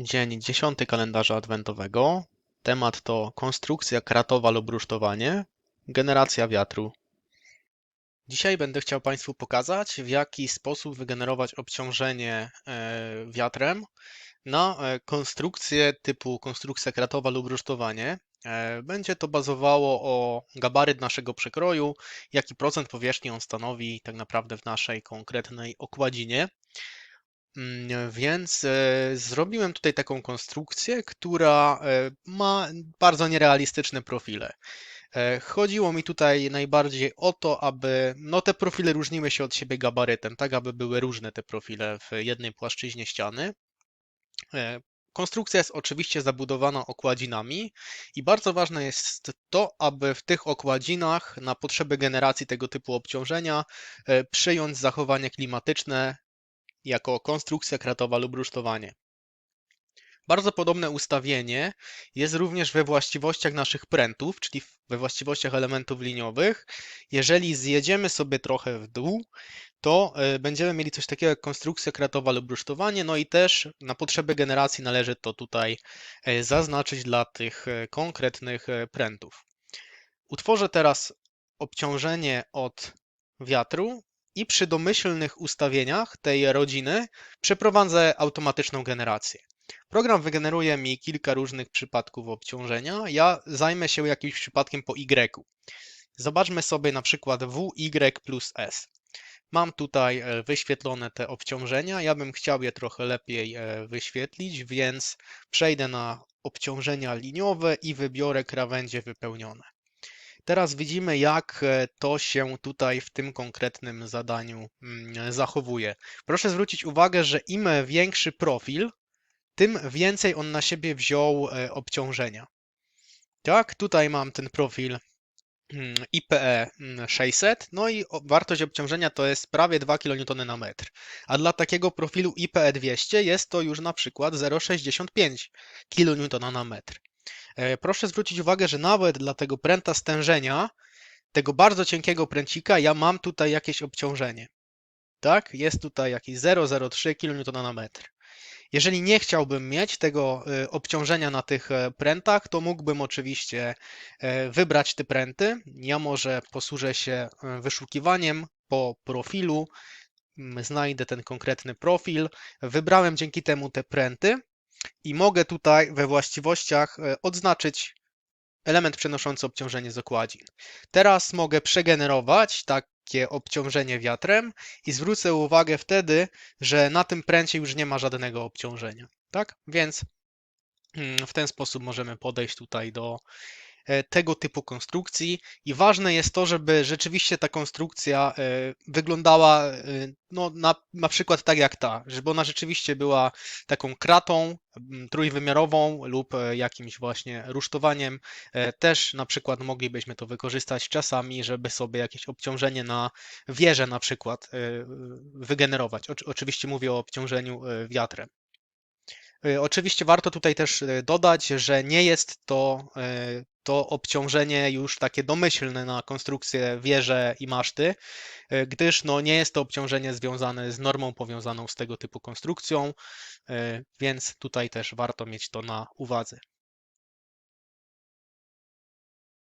Dzień 10 kalendarza adwentowego. Temat to konstrukcja kratowa lub rusztowanie, generacja wiatru. Dzisiaj będę chciał Państwu pokazać, w jaki sposób wygenerować obciążenie e, wiatrem na e, konstrukcję typu konstrukcja kratowa lub rusztowanie. E, Będzie to bazowało o gabaryt naszego przekroju, jaki procent powierzchni on stanowi tak naprawdę w naszej konkretnej okładzinie. Mm, Więc e, zrobiłem tutaj taką konstrukcję, która e, ma bardzo nierealistyczne profile. E, Chodziło mi tutaj najbardziej o to, aby no, te profile różniły się od siebie gabarytem, tak aby były różne te profile w jednej płaszczyźnie ściany. Konstrukcja jest oczywiście zabudowana okładzinami i bardzo ważne jest to, aby w tych okładzinach na potrzeby generacji tego typu obciążenia przyjąć zachowania klimatyczne jako konstrukcja kratowa lub rusztowanie. Bardzo podobne ustawienie jest również we właściwościach naszych prętów, czyli we właściwościach elementów liniowych. Jeżeli zjedziemy sobie trochę w dół, to e, będziemy mieli coś takiego jak konstrukcja kratowa lub rusztowanie, no i też na potrzeby generacji należy to tutaj e, zaznaczyć dla tych e, konkretnych prętów. Utworzę teraz obciążenie od wiatru i przy domyślnych ustawieniach tej rodziny przeprowadzę automatyczną generację. Program wygeneruje mi kilka różnych przypadków obciążenia. Ja zajmę się jakimś przypadkiem po Y. Zobaczmy sobie na przykład WY plus S. Mam tutaj e, wyświetlone te obciążenia. Ja bym chciał je trochę lepiej e, wyświetlić, więc przejdę na obciążenia liniowe i wybiorę krawędzie wypełnione. Teraz widzimy, jak e, to się tutaj w tym konkretnym zadaniu mm, zachowuje. Proszę zwrócić uwagę, że im większy profil, tym więcej on na siebie wziął e, obciążenia. Tak, tutaj mam ten profil mm, IPE 600, no i wartość obciążenia to jest prawie 2 kN na metr. A dla takiego profilu IPE 200 jest to już na przykład 0,65 kN na metr. E, Proszę zwrócić uwagę, że nawet dla tego pręta stężenia, tego bardzo cienkiego pręcika, ja mam tutaj jakieś obciążenie. Tak? Jest tutaj jakieś 0,03 kN na metr. Jeżeli nie chciałbym mieć tego e, obciążenia na tych e, prętach, to mógłbym oczywiście wybrać te pręty. Ja może posłużę się wyszukiwaniem po profilu, Mm, znajdę ten konkretny profil. Wybrałem dzięki temu te pręty i mogę tutaj we właściwościach e, odznaczyć element przenoszący obciążenie z okładzin. Teraz mogę przegenerować takie obciążenie wiatrem i zwrócę uwagę wtedy, że na tym pręcie już nie ma żadnego obciążenia. Tak? Więc mm, w ten sposób możemy podejść tutaj do tego typu konstrukcji i ważne jest to, żeby rzeczywiście ta konstrukcja e, wyglądała e, no, na, na przykład tak jak ta, żeby ona rzeczywiście była taką kratą trójwymiarową lub e, jakimś właśnie rusztowaniem. E, Też na przykład moglibyśmy to wykorzystać czasami, żeby sobie jakieś obciążenie na wieżę na przykład e, wygenerować. Oczy- Oczywiście mówię o obciążeniu e, wiatrem. E, Oczywiście warto tutaj też e, dodać, że nie jest to, e, to obciążenie już takie domyślne na konstrukcję wieże i maszty, gdyż no, nie jest to obciążenie związane z normą powiązaną z tego typu konstrukcją, więc tutaj też warto mieć to na uwadze.